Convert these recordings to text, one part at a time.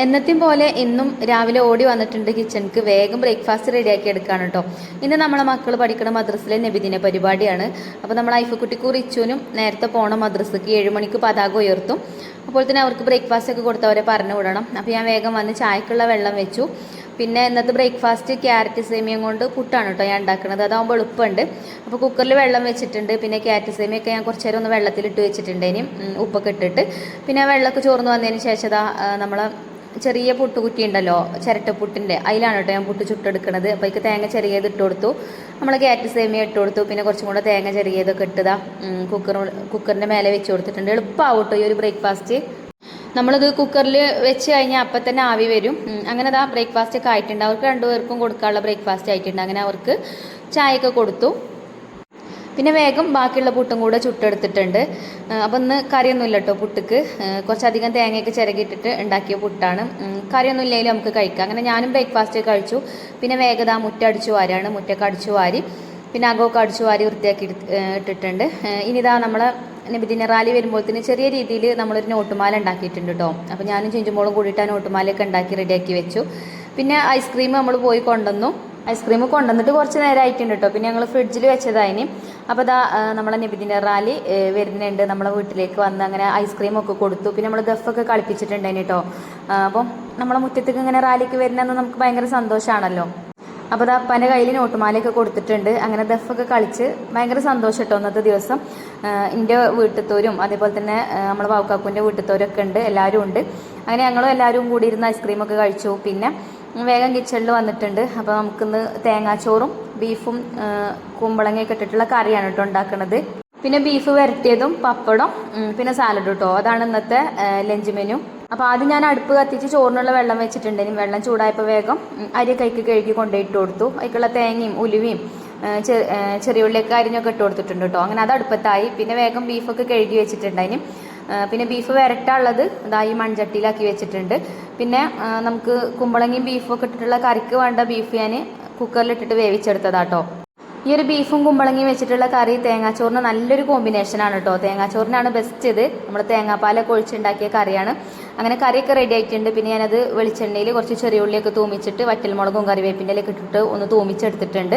എന്നത്തെയും പോലെ ഇന്നും രാവിലെ ഓടി വന്നിട്ടുണ്ട് കിച്ചണിക്ക് വേഗം ബ്രേക്ക്ഫാസ്റ്റ് റെഡിയാക്കി എടുക്കുകയാണ് കേട്ടോ ഇന്ന് നമ്മളെ മക്കൾ പഠിക്കുന്ന മദ്രസിലെ നബിദിന പരിപാടിയാണ്. അപ്പോൾ നമ്മൾ ഐഫക്കുട്ടിക്കും റിച്ചുവിനും നേരത്തെ പോകണം മദ്രസക്ക് ഏഴ് മണിക്ക് പതാക ഉയർത്തും. അപ്പോൾ തന്നെ അവർക്ക് ബ്രേക്ക്ഫാസ്റ്റ് ഒക്കെ കൊടുത്തവരെ പറഞ്ഞു വിടണം. അപ്പോൾ ഞാൻ വേഗം വന്ന് ചായക്കുള്ള വെള്ളം വെച്ചു. പിന്നെ ഇന്നത്തെ ബ്രേക്ക്ഫാസ്റ്റ് ക്യാരറ്റ് സേമിയം കൊണ്ട് പുട്ടാണ് കേട്ടോ ഞാൻ ഉണ്ടാക്കുന്നത് അതാകുമ്പോൾ എളുപ്പമുണ്ട്. അപ്പോൾ കുക്കറിൽ വെള്ളം വെച്ചിട്ടുണ്ട്. പിന്നെ ക്യാരറ്റ് സേമിയൊക്കെ ഞാൻ കുറച്ച് നേരം ഒന്ന് വെള്ളത്തിലിട്ട് വെച്ചിട്ടുണ്ട് ഇനി ഉപ്പൊക്കെ ഇട്ടിട്ട്. പിന്നെ വെള്ളമൊക്കെ ചോർന്ന് വന്നതിന് ശേഷം ഇതാ നമ്മൾ ചെറിയ പുട്ടുകുറ്റി ഉണ്ടല്ലോ ചിരട്ടപ്പുട്ടിന്റെ അതിലാണ് കേട്ടോ ഞാൻ പുട്ട് ചുട്ടെടുക്കുന്നത് അപ്പോൾ അതിക്ക് തേങ്ങ ചെറിയത് ഇട്ട് കൊടുത്തു. നമ്മൾ ക്യാരറ്റ് സേമിയ ഇട്ട് കൊടുത്തു. പിന്നെ കുറച്ചും കൂടെ തേങ്ങ ചെറിയതൊക്കെ ഇട്ടതാ. കുക്കർ കുക്കറിന്റെ മേലെ വെച്ച് കൊടുത്തിട്ടുണ്ട്. എളുപ്പമാവും കേട്ടോ ഈ ഒരു ബ്രേക്ക്ഫാസ്റ്റ് നമ്മളിത് കുക്കറിൽ വെച്ച് കഴിഞ്ഞാൽ അപ്പം തന്നെ ആവി വരും. അങ്ങനെ അതാ ബ്രേക്ക്ഫാസ്റ്റ് ഒക്കെ ആയിട്ടുണ്ട്. അവർക്ക് രണ്ടുപേർക്കും കൊടുക്കാനുള്ള ബ്രേക്ക്ഫാസ്റ്റ് ആയിട്ടുണ്ട്. അങ്ങനെ അവർക്ക് ചായയൊക്കെ കൊടുത്തു. പിന്നെ വേഗം ബാക്കിയുള്ള പുട്ടും കൂടെ ചുട്ടെടുത്തിട്ടുണ്ട്. അപ്പം ഇന്ന് കറിയൊന്നുമില്ല കേട്ടോ പുട്ടുക്ക്. കുറച്ചധികം തേങ്ങയൊക്കെ ചിരകിയിട്ടിട്ട് ഉണ്ടാക്കിയ പുട്ടാണ്. കറിയൊന്നും ഇല്ലെങ്കിലും നമുക്ക് കഴിക്കാം. അങ്ങനെ ഞാനും ബ്രേക്ക്ഫാസ്റ്റ് കഴിച്ചു. പിന്നെ വേഗത മുറ്റ അടിച്ചു വാരാണ് മുറ്റൊക്കെ അടിച്ചു വാരി. പിന്നെ അകമൊക്കെ അടിച്ചു വാരി വൃത്തിയാക്കി ഇട്ടിട്ടുണ്ട്. ഇനിതാ നമ്മളെ നബിദിന റാലി വരുമ്പോഴത്തേന് ചെറിയ രീതിയിൽ നമ്മളൊരു നോട്ടുമാല ഉണ്ടാക്കിയിട്ടുണ്ട് കേട്ടോ അപ്പോൾ ഞാനും ചിഞ്ചുമോളും കൂടിയിട്ട് ആ നോട്ടുമാലയൊക്കെ ഉണ്ടാക്കി റെഡിയാക്കി വെച്ചു. പിന്നെ ഐസ്ക്രീം നമ്മൾ പോയി കൊണ്ടുവന്നു. ഐസ്ക്രീം കൊണ്ടുവന്നിട്ട് കുറച്ച് നേരം ആയിട്ടുണ്ട് കേട്ടോ പിന്നെ ഞങ്ങൾ ഫ്രിഡ്ജിൽ വെച്ചതായിന് അപ്പോൾ ഇതാ നമ്മളെ നബിദിന റാലി വരുന്നുണ്ട്. നമ്മളെ വീട്ടിലേക്ക് വന്ന് അങ്ങനെ ഐസ്ക്രീം ഒക്കെ കൊടുത്തു. പിന്നെ നമ്മൾ ഗഫൊക്കെ കളിപ്പിച്ചിട്ടുണ്ടായിന് കേട്ടോ അപ്പം നമ്മളെ മുറ്റത്തേക്ക് ഇങ്ങനെ റാലിക്ക് വരുന്നതെന്ന് നമുക്ക് ഭയങ്കര സന്തോഷമാണല്ലോ അപ്പോൾ അത് അപ്പന്റെ കയ്യിൽ നോട്ടുമാലയൊക്കെ കൊടുത്തിട്ടുണ്ട്. അങ്ങനെ ദഫൊക്കെ കളിച്ച് ഭയങ്കര സന്തോഷം കേട്ടോ അന്നത്തെ ദിവസം. എന്റെ വീട്ടിലത്തോരും അതേപോലെ തന്നെ നമ്മളെ ബാവുക്കാക്കുന്റെ വീട്ടിത്തോരൊക്കെ ഉണ്ട്. എല്ലാവരും ഉണ്ട്. അങ്ങനെ ഞങ്ങളും എല്ലാവരും കൂടി ഇരുന്ന് ഐസ്ക്രീമൊക്കെ കഴിച്ചു. പിന്നെ വേഗം കിച്ചണിൽ വന്നിട്ടുണ്ട്. അപ്പോൾ നമുക്കിന്ന് തേങ്ങാച്ചോറും ബീഫും കുമ്പളങ്ങയൊക്കെ ഇട്ടിട്ടുള്ള കറിയാണ് കേട്ടോ ഉണ്ടാക്കുന്നത് പിന്നെ ബീഫ് വരട്ടിയതും പപ്പടം പിന്നെ സാലഡ് കേട്ടോ. അതാണ് ഇന്നത്തെ ലഞ്ച് മെനു അപ്പോൾ ആദ്യം ഞാൻ അടുപ്പ് കത്തിച്ച് ചോറിനുള്ള വെള്ളം വെച്ചിട്ടുണ്ട്. ഇനി വെള്ളം ചൂടായപ്പോൾ വേഗം അരി കൈക്ക് കഴുകി കൊണ്ടുപോയിട്ട് കൊടുത്തു. അതിക്കുള്ള തേങ്ങയും ഉലുവയും ചെറിയ ഉള്ളിയൊക്കെ അരിഞ്ഞൊക്കെ ഇട്ട് കൊടുത്തിട്ടുണ്ട് കേട്ടോ. അങ്ങനെ അത് അടുപ്പത്തായി. പിന്നെ വേഗം ബീഫൊക്കെ കഴുകി വെച്ചിട്ടുണ്ട് അതിന്. പിന്നെ ബീഫ് വരട്ടാനുള്ളത് ഈ മൺചട്ടിയിലാക്കി വെച്ചിട്ടുണ്ട്. പിന്നെ നമുക്ക് കുമ്പളങ്ങയും ബീഫും ഒക്കെ ഇട്ടിട്ടുള്ള കറിക്ക് വേണ്ട ബീഫ് ഞാൻ കുക്കറിലിട്ടിട്ട് വേവിച്ചെടുത്തതാട്ടോ. ഈ ഒരു ബീഫും കുമ്പളങ്ങിയും വെച്ചിട്ടുള്ള കറി തേങ്ങാച്ചോറിന് നല്ലൊരു കോമ്പിനേഷനാണ് കേട്ടോ തേങ്ങാച്ചോറിനാണ് ബെസ്റ്റ് ഇത്. നമ്മൾ തേങ്ങാപ്പാലൊക്കെ ഒഴിച്ചുണ്ടാക്കിയ കറിയാണ്. അങ്ങനെ കറിയൊക്കെ റെഡി ആയിട്ടുണ്ട്. പിന്നെ ഞാനത് വെളിച്ചെണ്ണയിൽ കുറച്ച് ചെറിയ ഉള്ളിയൊക്കെ തൂമിച്ചിട്ട് വറ്റൽമുളകും കറിവേപ്പിന്റെ ഇലയൊക്കെ ഇട്ടിട്ട് ഒന്ന് തൂമിച്ചെടുത്തിട്ടുണ്ട്.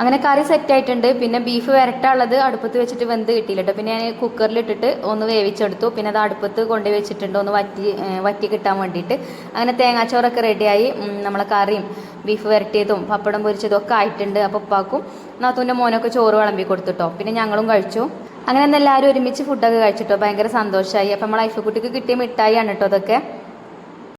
അങ്ങനെ കറി സെറ്റ് ആയിട്ടുണ്ട്. പിന്നെ ബീഫ് വരട്ടാനുള്ളത് അടുപ്പത്ത് വെച്ചിട്ട് വെന്ത് കിട്ടിയില്ല കേട്ടോ പിന്നെ ഞാൻ കുക്കറിലിട്ടിട്ട് ഒന്ന് വേവിച്ചെടുത്തു. പിന്നെ അത് അടുപ്പത്ത് കൊണ്ടുപോയി വെച്ചിട്ടുണ്ട് ഒന്ന് വറ്റി വറ്റി കിട്ടാൻ വേണ്ടിയിട്ട്. അങ്ങനെ തേങ്ങാച്ചോറൊക്കെ റെഡിയായി നമ്മളെ കറിയും ബീഫ് വരട്ടിയതും പപ്പടം പൊരിച്ചതും ഒക്കെ ആയിട്ടുണ്ട്. അപ്പോൾ ഉപ്പാക്കും നാത്തൂന്റെ മോനൊക്കെ ചോറ് വിളമ്പി കൊടുത്തിട്ടോ. പിന്നെ ഞങ്ങളും കഴിച്ചു. അങ്ങനെ എല്ലാവരും ഒരുമിച്ച് ഫുഡൊക്കെ കഴിച്ചിട്ടോ. ഭയങ്കര സന്തോഷമായി നമ്മൾ നമ്മളെ ഐഫക്കുട്ടിക്ക് കിട്ടിയ മിഠായിയാണ് കേട്ടോ അതൊക്കെ